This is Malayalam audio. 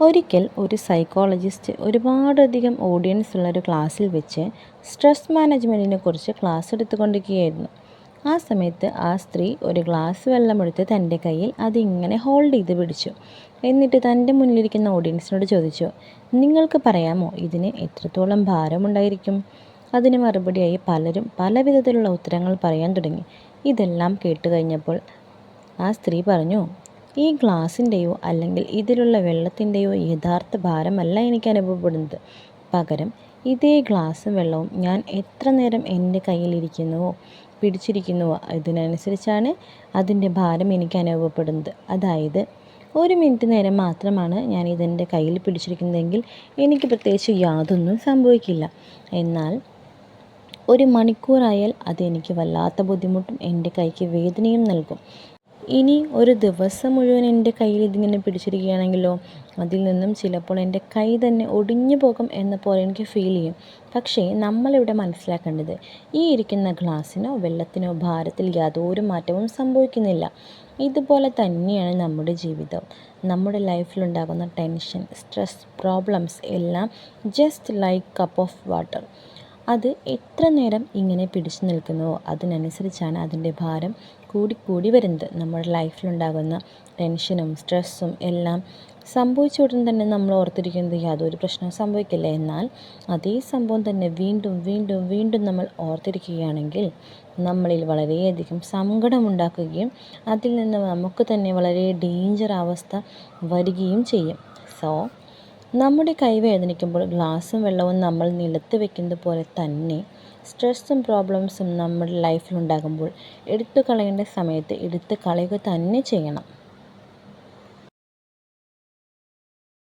ഒരിക്കൽ ഒരു സൈക്കോളജിസ്റ്റ് ഒരുപാടധികം ഓഡിയൻസ് ഉള്ള ഒരു ക്ലാസ്സിൽ വെച്ച് സ്ട്രെസ് മാനേജ്മെന്റിനെ കുറിച്ച് ക്ലാസ് എടുത്തുകൊണ്ടിരിക്കുകയായിരുന്നു. ആ സമയത്ത് ആ സ്ത്രീ ഒരു ഗ്ലാസ് വെള്ളമെടുത്ത് തന്റെ കയ്യിൽ അതിങ്ങനെ ഹോൾഡ് ചെയ്ത് പിടിച്ചു. എന്നിട്ട് തന്റെ മുന്നിലിരിക്കുന്ന ഓഡിയൻസിനോട് ചോദിച്ചു നിങ്ങൾക്ക് പറയാമോ ഇതിന് എത്രത്തോളം ഭാരമുണ്ടായിരിക്കും? അതിന് മറുപടിയായി പലരും പല വിധത്തിലുള്ള ഉത്തരങ്ങൾ പറയാൻ തുടങ്ങി. ഇതെല്ലാം കേട്ട് കഴിഞ്ഞപ്പോൾ ആ സ്ത്രീ പറഞ്ഞു ഈ ഗ്ലാസിന്റെയോ അല്ലെങ്കിൽ ഇതിലുള്ള വെള്ളത്തിന്റെയോ യഥാർത്ഥ ഭാരമല്ല എനിക്ക് അനുഭവപ്പെടുന്നത്. പകരം ഇതേ ഗ്ലാസും വെള്ളവും ഞാൻ എത്ര നേരം എന്റെ കയ്യിലിരിക്കുന്നുവോ പിടിച്ചിരിക്കുന്നുവോ ഇതിനനുസരിച്ചാണ് അതിന്റെ ഭാരം എനിക്ക് അനുഭവപ്പെടുന്നത്. അതായത് ഒരു മിനിറ്റ് നേരം മാത്രമാണ് ഞാൻ ഇതെന്റെ കയ്യിൽ പിടിച്ചിരിക്കുന്നതെങ്കിൽ എനിക്ക് പ്രത്യേകിച്ച് യാതൊന്നും സംഭവിക്കില്ല. എന്നാൽ ഒരു മണിക്കൂറായാൽ അതെനിക്ക് വല്ലാത്ത ബുദ്ധിമുട്ടും എന്റെ കൈക്ക് വേദനയും നൽകും. ഇനി ഒരു ദിവസം മുഴുവൻ എന്റെ കയ്യിൽ ഇതിങ്ങനെ പിടിച്ചിരിക്കുകയാണെങ്കിലോ അതിൽ നിന്നും ചിലപ്പോൾ എന്റെ കൈ തന്നെ ഒടിഞ്ഞു പോകും എന്ന പോലെ എനിക്ക് ഫീൽ ചെയ്യും. പക്ഷേ നമ്മളിവിടെ മനസ്സിലാക്കേണ്ടത് ഈ ഇരിക്കുന്ന ഗ്ലാസ്സിനോ വെള്ളത്തിനോ ഭാരത്തിൽ യാതൊരു മാറ്റവും സംഭവിക്കുന്നില്ല. ഇതുപോലെ തന്നെയാണ് നമ്മുടെ ജീവിതം. നമ്മുടെ ലൈഫിലുണ്ടാകുന്ന ടെൻഷൻ സ്ട്രെസ് പ്രോബ്ലംസ് എല്ലാം just like cup of water അത് എത്ര നേരം ഇങ്ങനെ പിടിച്ചു നിൽക്കുന്നുവോ അതിനനുസരിച്ചാണ് അതിന്റെ ഭാരം കൂടിക്കൂടി വരുന്നത്. നമ്മുടെ ലൈഫിലുണ്ടാകുന്ന ടെൻഷനും സ്ട്രെസ്സും എല്ലാം സംഭവിച്ച ഉടൻ തന്നെ നമ്മൾ ഓർത്തിരിക്കുന്നത് യാതൊരു പ്രശ്നവും സംഭവിക്കില്ല. എന്നാൽ അതേ സംഭവം തന്നെ വീണ്ടും വീണ്ടും വീണ്ടും നമ്മൾ ഓർത്തിരിക്കുകയാണെങ്കിൽ നമ്മളിൽ വളരെയധികം സങ്കടമുണ്ടാക്കുകയും അതിൽ നിന്ന് നമുക്ക് തന്നെ വളരെ ഡേഞ്ചർ അവസ്ഥ വരികയും ചെയ്യും. സോ നമ്മുടെ കൈ വേദനിക്കുമ്പോൾ ഗ്ലാസും വെള്ളവും നമ്മൾ നിലത്ത് വെക്കുന്നത് പോലെ തന്നെ സ്ട്രെസ്സും പ്രോബ്ലംസും നമ്മുടെ ലൈഫിലുണ്ടാകുമ്പോൾ എടുത്തു കളയേണ്ട സമയത്ത് എടുത്തു കളയുക തന്നെ ചെയ്യണം.